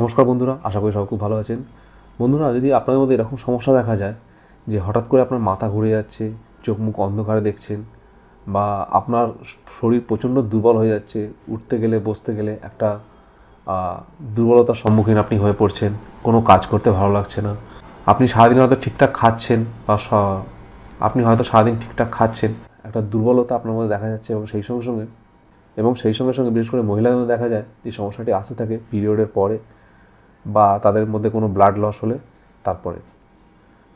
নমস্কার বন্ধুরা, আশা করি সবাই খুব ভালো আছেন। বন্ধুরা, যদি আপনাদের মধ্যে এরকম সমস্যা দেখা যায় যে হঠাৎ করে আপনার মাথা ঘুরে যাচ্ছে, চোখ মুখ অন্ধকারে দেখছেন বা আপনার শরীর প্রচণ্ড দুর্বল হয়ে যাচ্ছে, উঠতে গেলে, বসতে গেলে একটা দুর্বলতার সম্মুখীন আপনি হয়ে পড়ছেন, কোনো কাজ করতে ভালো লাগছে না, আপনি সারাদিন হয়তো ঠিকঠাক খাচ্ছেন বা আপনি হয়তো সারাদিন ঠিকঠাক খাচ্ছেন, একটা দুর্বলতা আপনার মধ্যে দেখা যাচ্ছে এবং সেই সঙ্গে সঙ্গে, এবং সেই সঙ্গে সঙ্গে বিশেষ করে মহিলাদের মধ্যে দেখা যায় যে সমস্যাটি আসতে থাকে পিরিয়ডের পরে। বা তাদের মধ্যে কোনো ব্লাড লস হলে তারপরে।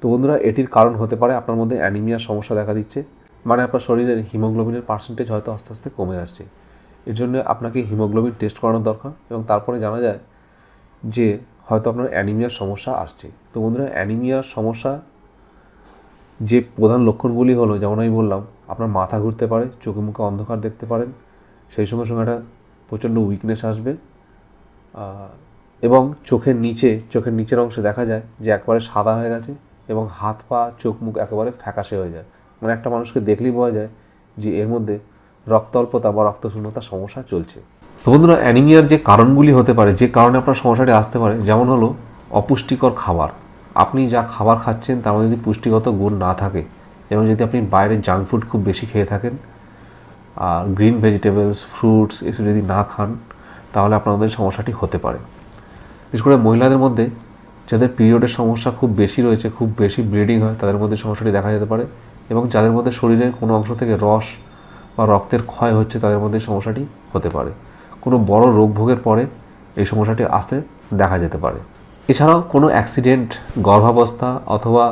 তো বন্ধুরা, এটির কারণ হতে পারে আপনার মধ্যে অ্যানিমিয়ার সমস্যা দেখা দিচ্ছে মানে আপনার শরীরের হিমোগ্লোবিনের পার্সেন্টেজ হয়তো আস্তে আস্তে কমে আসছে। এর জন্য আপনাকে হিমোগ্লোবিন টেস্ট করানোর দরকার এবং তারপরে জানা যায় যে হয়তো আপনার অ্যানিমিয়ার সমস্যা আসছে। তো বন্ধুরা অ্যানিমিয়ার সমস্যা যে প্রধান লক্ষণগুলি হলো, যেমন আমি বললাম, আপনার মাথা ঘুরতে পারে, চোখে মুখে অন্ধকার দেখতে পারেন, সেই সঙ্গে সঙ্গে একটা প্রচণ্ড উইকনেস আসবে এবং চোখের নিচে, চোখের নিচের অংশে দেখা যায় যে একবারে সাদা হয়ে গেছে এবং হাত পা, চোখ মুখ একেবারে ফ্যাকাশে হয়ে যায়। মানে একটা মানুষকে দেখলেই বোঝা যায় যে এর মধ্যে রক্ত অল্পতা বা রক্তশূন্যতার সমস্যা চলছে। তো বন্ধুরা, অ্যানিমিয়ার যে কারণগুলি হতে পারে, যে কারণে আপনার সমস্যাটি আসতে পারে, যেমন হলো অপুষ্টিকর খাবার। আপনি যা খাবার খাচ্ছেন তার মধ্যে যদি পুষ্টিগত গুণ না থাকে এবং যদি আপনি বাইরে জাঙ্ক ফুড খুব বেশি খেয়ে থাকেন আর গ্রিন ভেজিটেবলস, ফ্রুটস, এসব যদি না খান, তাহলে আপনাদের সমস্যাটি হতে পারে। বিশেষ করে মহিলাদের মধ্যে, যাদের পিরিয়ডের সমস্যা খুব বেশি রয়েছে, খুব বেশি ব্লিডিং হয়, তাদের মধ্যে সমস্যাটি দেখা যেতে পারে এবং যাদের মধ্যে শরীরের কোনো অংশ থেকে রস বা রক্তের ক্ষয় হচ্ছে, তাদের মধ্যে সমস্যাটি হতে পারে। কোনো বড় রোগ ভোগের পরে এই সমস্যাটি আসতে দেখা যেতে পারে। এছাড়াও কোনো অ্যাক্সিডেন্ট গর্ভাবস্থা অথবা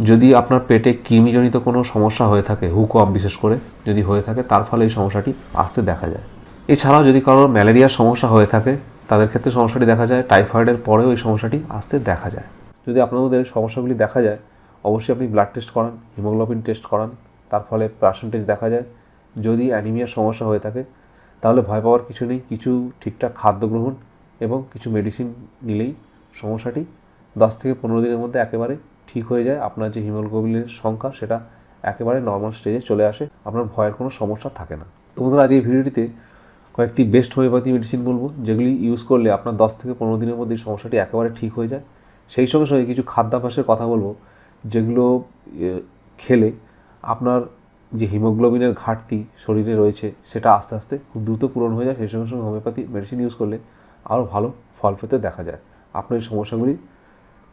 যদি আপনার পেটে কৃমিজনিত কোনো সমস্যা হয়ে থাকে হুকম বিশেষ করে যদি হয়ে থাকে, তার ফলে এই সমস্যাটি আসতে দেখা যায়। এছাড়াও যদি কারোর ম্যালেরিয়ার সমস্যা হয়ে থাকে তাদের ক্ষেত্রে সমস্যাটি দেখা যায়, টাইফয়েডের পরেও এই সমস্যাটি আসতে দেখা যায়। যদি আপনাদের সমস্যাগুলি দেখা যায়, অবশ্যই আপনি ব্লাড টেস্ট করান হিমোগ্লোবিন টেস্ট করান, তার ফলে পার্সেন্টেজ দেখা যায়। যদি অ্যানিমিয়ার সমস্যা হয়ে থাকে, তাহলে ভয় পাওয়ার কিছু নেই, কিছু ঠিকঠাক খাদ্য গ্রহণ এবং কিছু মেডিসিন নিলেই সমস্যাটি দশ থেকে পনেরো দিনের মধ্যে একেবারে ঠিক হয়ে যায়। আপনার যে হিমোগ্লোবিনের সংখ্যা, সেটা একেবারে নর্মাল স্টেজে চলে আসে। আপনার ভয়ের কোনো সমস্যা থাকে না। তো বন্ধুরা আজ এই ভিডিওটিতে কয়েকটি বেস্ট হোমিওপ্যাথি মেডিসিন বলব, যেগুলি ইউজ করলে আপনার দশ থেকে পনেরো দিনের মধ্যে সমস্যাটি একেবারে ঠিক হয়ে যায়। সেই সঙ্গে সঙ্গে কিছু খাদ্যাভ্যাসের কথা বলব, যেগুলো খেলে আপনার যে হিমোগ্লোবিনের ঘাটতি শরীরে রয়েছে, সেটা আস্তে আস্তে খুব দ্রুত পূরণ হয়ে যায়। সেই সঙ্গে সঙ্গে হোমিওপ্যাথি মেডিসিন ইউজ করলে আরও ভালো ফল পেতে দেখা যায়। আপনার এই সমস্যাগুলি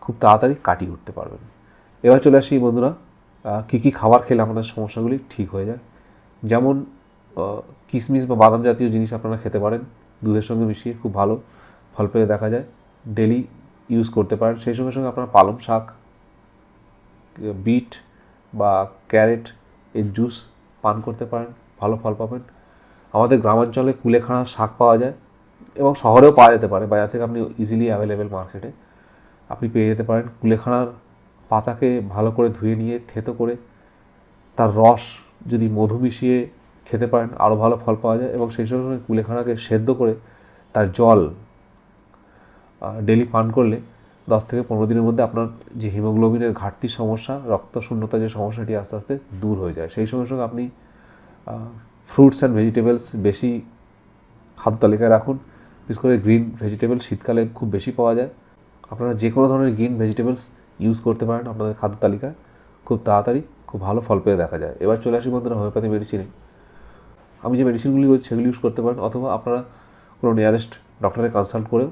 খুব তাড়াতাড়ি কাটিয়ে উঠতে পারবেন। এবার চলে আসি বন্ধুরা কী কী খাবার খেলে আমাদের সমস্যাগুলি ঠিক হয়ে যায়। যেমন কিশমিশ বা বাদাম জাতীয় জিনিস আপনারা খেতে পারেন। দুধের সঙ্গে মিশিয়ে খুব ভালো ফল পেয়ে দেখা যায়। ডেলি ইউজ করতে পারেন। সেই সঙ্গে সঙ্গে আপনারা পালং শাক, বিট বা ক্যারেট এর জুস পান করতে পারেন। ভালো ফল পাবেন। আমাদের গ্রামাঞ্চলে কুলেখাড়া শাক পাওয়া যায় এবং শহরেও পাওয়া যেতে পারে। বাজার থেকে আপনি ইজিলি অ্যাভেলেবেল মার্কেটে আপনি পেয়ে যেতে পারেন। কুলেখানার পাতাকে ভালো করে ধুয়ে নিয়ে থেতো করে তার রস যদি মধু মিশিয়ে খেতে পারেন আরও ভালো ফল পাওয়া যায় এবং সেই সঙ্গে কুলেখানাকে সেদ্ধ করে তার জল ডেলি পান করলে দশ থেকে পনেরো দিনের মধ্যে আপনার যে হিমোগ্লোবিনের ঘাটতির সমস্যা, রক্ত শূন্যতা যে সমস্যাটি আস্তে আস্তে দূর হয়ে যায়। সেই সঙ্গে সঙ্গে আপনি ফ্রুটস অ্যান্ড ভেজিটেবলস বেশি খাদ্য তালিকায় রাখুন। বিশেষ করে গ্রিন ভেজিটেবল শীতকালে খুব বেশি পাওয়া যায়। আপনারা যে কোনো ধরনের গ্রিন ভেজিটেবলস ইউজ করতে পারেন আপনাদের খাদ্য তালিকায়। খুব তাড়াতাড়ি, খুব ভালো ফল পেয়ে দেখা যায়। এবার চলে আসি বন্ধুরা হোমিওপ্যাথি মেডিসিনে আমি যে মেডিসিনগুলি রয়েছে সেগুলি ইউজ করতে পারেন, অথবা আপনারা কোনো নিয়ারেস্ট ডক্টরে কনসাল্ট করেও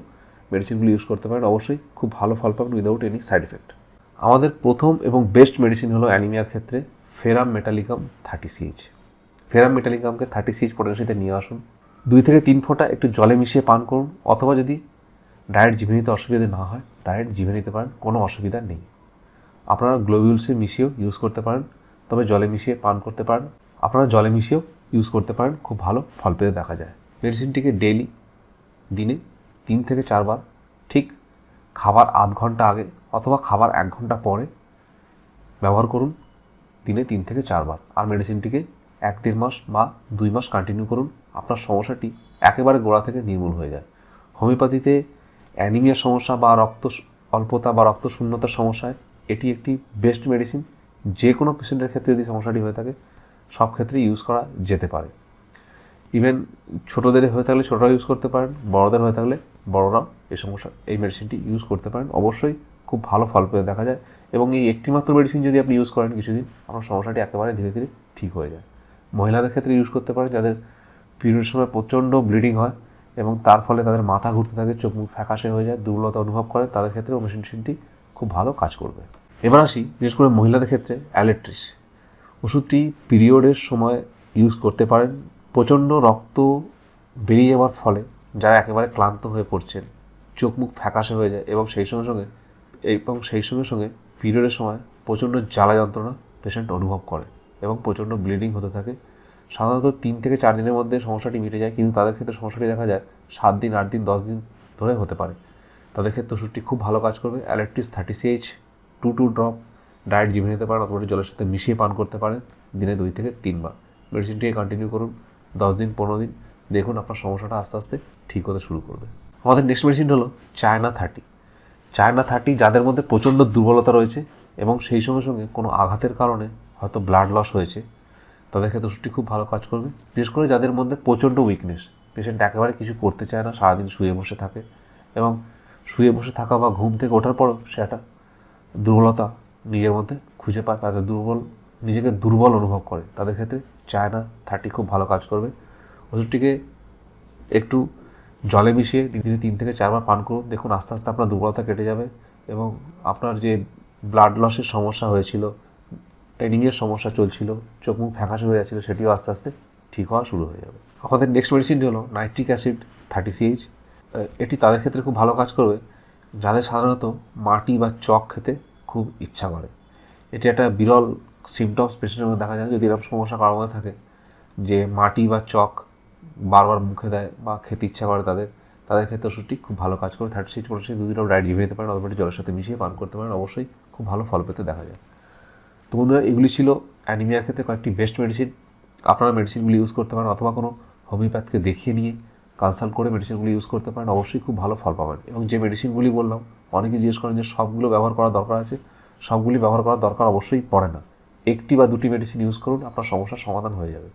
মেডিসিনগুলি ইউজ করতে পারেন। অবশ্যই খুব ভালো ফল পাবেন উইদাউট এনি সাইড এফেক্ট আমাদের প্রথম এবং বেস্ট মেডিসিন হলো অ্যানিমিয়ার ক্ষেত্রে ferrum metallicum thirty CH ferrum মেটালিকামকে thirty CH পটেন্সিতে নিয়ে আসুন। দুই থেকে তিন ফোঁটা একটু জলে মিশিয়ে পান করুন, অথবা যদি ডায়েট জিভে নিতে অসুবিধা না হয় ডায়েট জিভে নিতে পারেন, কোনো অসুবিধা নেই। আপনারা গ্লোবিউলসে মিশিয়েও ইউজ করতে পারেন, তবে জলে মিশিয়ে পান করতে পারেন। আপনারা জলে মিশিয়েও ইউজ করতে পারেন, খুব ভালো ফল পেতে দেখা যায়। মেডিসিনটিকে ডেলি দিনে তিন থেকে চারবার ঠিক খাবার আধ ঘণ্টা আগে অথবা খাবার এক ঘণ্টা পরে ব্যবহার করুন, দিনে তিন থেকে চারবার আর মেডিসিনটিকে এক দেড় মাস বা দুই মাস কন্টিনিউ করুন, আপনার সমস্যাটি একেবারে গোড়া থেকে নির্মূল হয়ে যায়। হোমিওপ্যাথিতে অ্যানিমিয়ার সমস্যা বা রক্ত অল্পতা বা রক্ত শূন্যতার সমস্যায় এটি একটি বেস্ট মেডিসিন যে কোনো পেশেন্টের ক্ষেত্রে যদি সমস্যাটি হয়ে থাকে সব ক্ষেত্রে ইউজ করা যেতে পারে। ইভেন ছোটোদের হয়ে থাকলে ছোটরা ইউজ করতে পারেন, বড়দের হয়ে থাকলে বড়রাও এই সমস্যা এই মেডিসিনটি ইউজ করতে পারেন। অবশ্যই খুব ভালো ফল পেতে দেখা যায় এবং এই একটি মাত্র মেডিসিন যদি আপনি ইউজ করেন কিছুদিন, আপনার সমস্যাটি একেবারে ধীরে ধীরে ঠিক হয়ে যায়। মহিলাদের ক্ষেত্রে ইউজ করতে পারেন যাদের পিরিয়ডের সময় প্রচণ্ড ব্লিডিং হয় এবং তার ফলে তাদের মাথা ঘুরতে থাকে, চোখ মুখ ফ্যাকাশে হয়ে যায়, দুর্বলতা অনুভব করে, তাদের ক্ষেত্রে মেডিসিনটি খুব ভালো কাজ করবে। এবার আসি, বিশেষ করে মহিলাদের ক্ষেত্রে অ্যালেট্রিস। ওষুধটি পিরিয়ডের সময় ইউজ করতে পারেন। প্রচণ্ড রক্ত বেরিয়ে যাওয়ার ফলে যারা একেবারে ক্লান্ত হয়ে পড়ছেন, চোখ মুখ ফ্যাকাশে হয়ে যায় এবং সেই সঙ্গে সঙ্গে, এবং সেই সঙ্গে সঙ্গে পিরিয়ডের সময় প্রচণ্ড জ্বালা যন্ত্রণা পেশেন্ট অনুভব করে এবং প্রচণ্ড ব্লিডিং হতে থাকে। সাধারণত তিন থেকে চার দিনের মধ্যে সমস্যাটি মিটে যায়, কিন্তু তাদের ক্ষেত্রে সমস্যাটি দেখা যায় সাত দিন, আট দিন, দশ দিন ধরে হতে পারে। তাদের ক্ষেত্রে ওষুধটি খুব ভালো কাজ করবে। Aletris thirty CH two two drop diet জিভে নিতে পারেন অথবা জলের সাথে মিশিয়ে পান করতে পারেন, দিনে দুই থেকে তিনবার। মেডিসিনটিকে কন্টিনিউ করুন, দশ দিন, পনেরো দিন, দেখুন আপনার সমস্যাটা আস্তে আস্তে ঠিক হতে শুরু করবে। আমাদের নেক্সট মেডিসিন হলো চায়না থার্টি চায়না থার্টি যাদের মধ্যে প্রচণ্ড দুর্বলতা রয়েছে এবং সেই সঙ্গে সঙ্গে কোনো আঘাতের কারণে হয়তো ব্লাড লস হয়েছে, তাদের ক্ষেত্রে ওষুধটি খুব ভালো কাজ করবে। বিশেষ করে যাদের মধ্যে প্রচণ্ড উইকনেস পেশেন্ট একেবারে কিছু করতে চায় না, সারাদিন শুয়ে বসে থাকে এবং শুয়ে বসে থাকা বা ঘুম থেকে ওঠার পরও সে একটা দুর্বলতা নিজের মধ্যে খুঁজে পায়, তাদের দুর্বল, নিজেকে দুর্বল অনুভব করে। তাদের ক্ষেত্রে চায়না থার্টি খুব ভালো কাজ করবে। ওষুধটিকে একটু জলে মিশিয়ে দিনে তিন থেকে চারবার পান করুন। দেখুন, আস্তে আস্তে আপনার দুর্বলতা কেটে যাবে এবং আপনার যে ব্লাড লসের সমস্যা হয়েছিল ট্রেনিংয়ের সমস্যা চলছিল, চোখ মুখ ফ্যাকাশে হয়ে যাচ্ছিল, সেটিও আস্তে আস্তে ঠিক হওয়া শুরু হয়ে যাবে। আমাদের নেক্সট মেডিসিনটি হলো নাইট্রিক অ্যাসিড থার্টি সিএইচ এটি তাদের ক্ষেত্রে খুব ভালো কাজ করবে। যাদের সাধারণত মাটি বা চক খেতে খুব ইচ্ছা করে। এটি একটা বিরল সিমটমস পেশেন্টের মধ্যে দেখা যায়, যদি এরকম সমস্যা কারোর মধ্যে থাকে, যে মাটি বা চক বারবার মুখে দেয় বা খেতে ইচ্ছা করে তাদের তাদের ক্ষেত্রে ওষুধটি খুব ভালো কাজ করে। থার্টি সিক্স দুই ড্রপ ডায়েট জিভে নিতে পারেন অথবা জলের সাথে মিশিয়ে পান করতে পারেন, অবশ্যই খুব ভালো ফল পেতে দেখা যায়। তো বন্ধুরা, এগুলি ছিল অ্যানিমিয়ার ক্ষেত্রে কয়েকটি বেস্ট মেডিসিন আপনারা মেডিসিনগুলি ইউজ করতে পারেন অথবা কোনো হোমিওপ্যাথকে দেখিয়ে নিয়ে কনসাল্ট করে মেডিসিনগুলি ইউজ করতে পারেন, অবশ্যই খুব ভালো ফল পাবেন। এবং যে মেডিসিনগুলি বললাম অনেকে জিজ্ঞেস করেন যে সবগুলো ব্যবহার করার দরকার আছে, সবগুলি ব্যবহার করার দরকার অবশ্যই পড়ে না। একটি বা দুটি মেডিসিন ইউজ করুন, আপনার সমস্যার সমাধান হয়ে যাবে।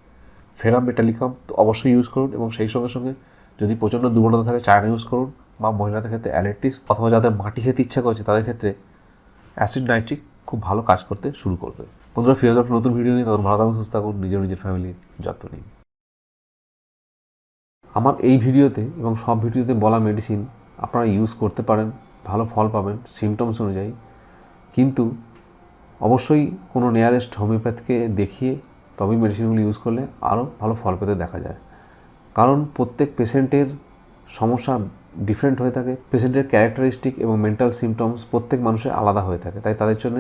ফেরাম মেটালিকাম তো অবশ্যই ইউজ করুন এবং সেই সঙ্গে সঙ্গে যদি প্রচণ্ড দুর্বলতা থাকে, চায়না ইউজ করুন বা মহিলাদের ক্ষেত্রে অ্যালেটিস অথবা যাদের মাটি খেতে ইচ্ছা করছে, তাদের ক্ষেত্রে অ্যাসিড নাইট্রিক খুব ভালো কাজ করতে শুরু করবে। বন্ধুরা ফিরে যাওয়ার নতুন ভিডিও নিয়ে তখন ভালো থাকুন, সুস্থ থাকুন, নিজের নিজের ফ্যামিলির যত্ন নিন। আমার এই ভিডিওতে এবং সব ভিডিওতে বলা মেডিসিন আপনারা ইউজ করতে পারেন। ভালো ফল পাবেন সিমটমস অনুযায়ী। কিন্তু অবশ্যই কোনো নিয়ারেস্ট হোমিওপ্যাথকে দেখিয়ে তবেই মেডিসিনগুলো ইউজ করলে আরও ভালো ফল পেতে দেখা যায়। কারণ প্রত্যেক পেশেন্টের সমস্যা ডিফারেন্ট হয়ে থাকে পেশেন্টের ক্যারেক্টারিস্টিক এবং মেন্টাল সিমটমস প্রত্যেক মানুষের আলাদা হয়ে থাকে। তাই তাদের জন্য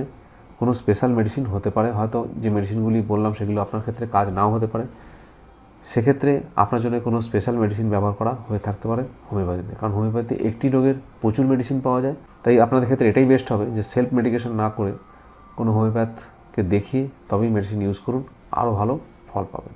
কোনো স্পেশাল মেডিসিন হতে পারে, হয়তো যে মেডিসিনগুলি বললাম সেগুলো আপনার ক্ষেত্রে কাজ নাও হতে পারে। সেক্ষেত্রে আপনার জন্য কোনো স্পেশাল মেডিসিন ব্যবহার করা হয়ে থাকতে পারে হোমিওপ্যাথিতে কারণ হোমিওপ্যাথিতে একটি রোগের প্রচুর মেডিসিন পাওয়া যায়। তাই আপনাদের ক্ষেত্রে এটাই বেস্ট হবে যে সেলফ মেডিকেশন না করে কোনো হোমিওপ্যাথকে দেখিয়ে তবেই মেডিসিন ইউজ করুন। আরও ভালো ফল পাবেন।